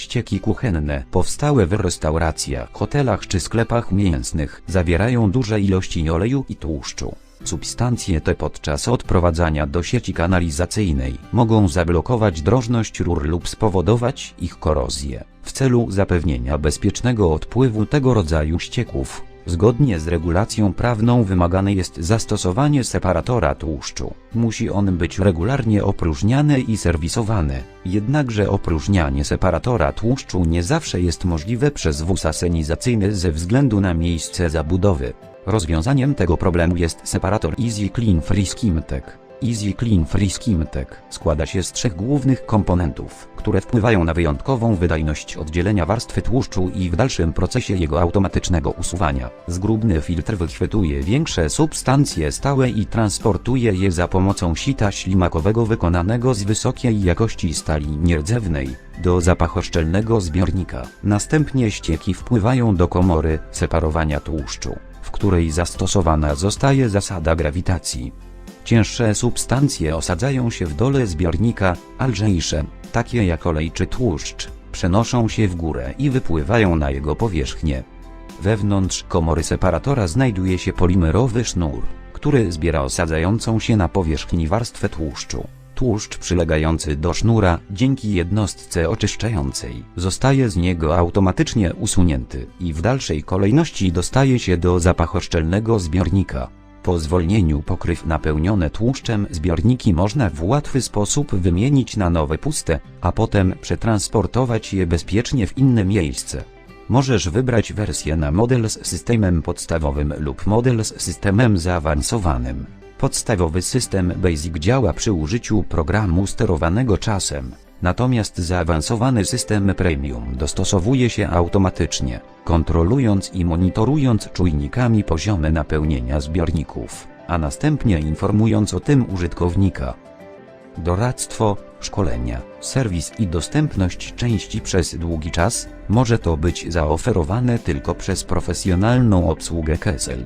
ścieki kuchenne powstałe w restauracjach, hotelach czy sklepach mięsnych zawierają duże ilości oleju i tłuszczu. Substancje te podczas odprowadzania do sieci kanalizacyjnej mogą zablokować drożność rur lub spowodować ich korozję. W celu zapewnienia bezpiecznego odpływu tego rodzaju ścieków, zgodnie z regulacją prawną wymagane jest zastosowanie separatora tłuszczu. Musi on być regularnie opróżniany i serwisowany. Jednakże opróżnianie separatora tłuszczu nie zawsze jest możliwe przez wóz asenizacyjny ze względu na miejsce zabudowy. Rozwiązaniem tego problemu jest separator Easy Clean Free Skimtek. Easy Clean Free Skimtek składa się z trzech głównych komponentów, które wpływają na wyjątkową wydajność oddzielenia warstwy tłuszczu i w dalszym procesie jego automatycznego usuwania. Zgrubny filtr wychwytuje większe substancje stałe i transportuje je za pomocą sita ślimakowego wykonanego z wysokiej jakości stali nierdzewnej do zapachoszczelnego zbiornika. Następnie ścieki wpływają do komory separowania tłuszczu, w której zastosowana zostaje zasada grawitacji. Cięższe substancje osadzają się w dole zbiornika, a lżejsze, takie jak olej czy tłuszcz, przenoszą się w górę i wypływają na jego powierzchnię. Wewnątrz komory separatora znajduje się polimerowy sznur, który zbiera osadzającą się na powierzchni warstwę tłuszczu. Tłuszcz przylegający do sznura, dzięki jednostce oczyszczającej, zostaje z niego automatycznie usunięty i w dalszej kolejności dostaje się do zapachoszczelnego zbiornika. Po zwolnieniu pokryw napełnione tłuszczem zbiorniki można w łatwy sposób wymienić na nowe puste, a potem przetransportować je bezpiecznie w inne miejsce. Możesz wybrać wersję na model z systemem podstawowym lub model z systemem zaawansowanym. Podstawowy system Basic działa przy użyciu programu sterowanego czasem, natomiast zaawansowany system Premium dostosowuje się automatycznie, kontrolując i monitorując czujnikami poziomy napełnienia zbiorników, a następnie informując o tym użytkownika. Doradztwo, szkolenia, serwis i dostępność części przez długi czas może to być zaoferowane tylko przez profesjonalną obsługę Kessel.